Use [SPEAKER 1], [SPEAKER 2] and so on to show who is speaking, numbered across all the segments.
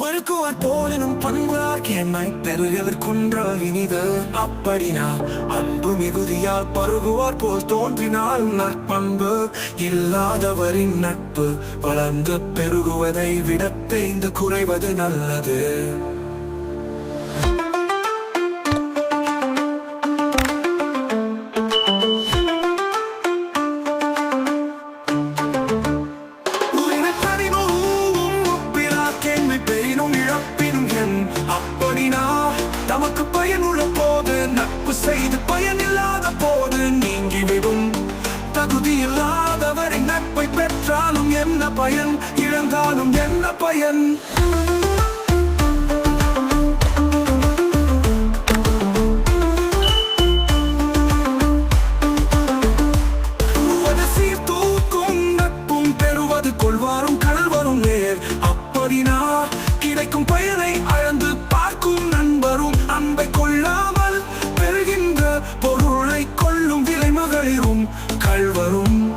[SPEAKER 1] பருக்குவார் போலினும் பண்பார் என்னை பெருகதற்குன்ற இனிது அப்படினா அன்பு மிகுதியால் பருகுவார் போல் தோன்றினால் நற்பண்பு இல்லாதவரின் நட்பு வளர்ந்து பெருகுவதை விட தேய்ந்து குறைவது நல்லது. செய்து பயனில்லாத போது நீங்கிவிடும் தகுதி இல்லாதவரின் நட்பை பெற்றாலும் என்ன பயன்? இழந்தாலும் என்ன பயன்? வரும்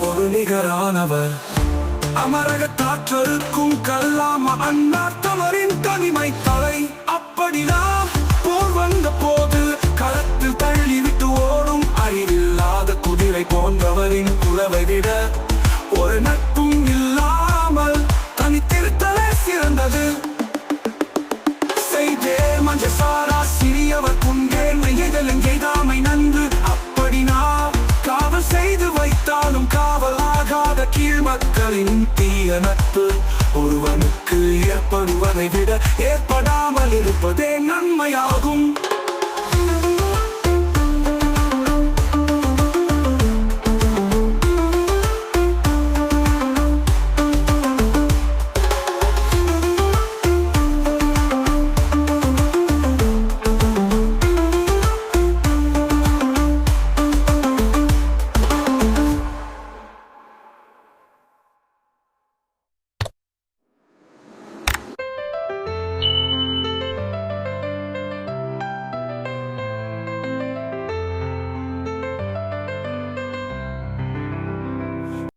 [SPEAKER 1] ஒரு நிகரானவர். அமரகத்தாற்றருக்கும் கல்லாம அண்ணாத்தவரின் தனிமை தலை. அப்படிதான் போர் வந்த போது களத்தில் தள்ளிவிட்டு ஓடும் அறிவில்லாத குதிரை போன்ற கீழ் மக்களின் தீய நட்பு. ஒருவனுக்கு ஏற்படுவதை விட ஏற்படாமல் இருப்பதே நன்மையாகும்.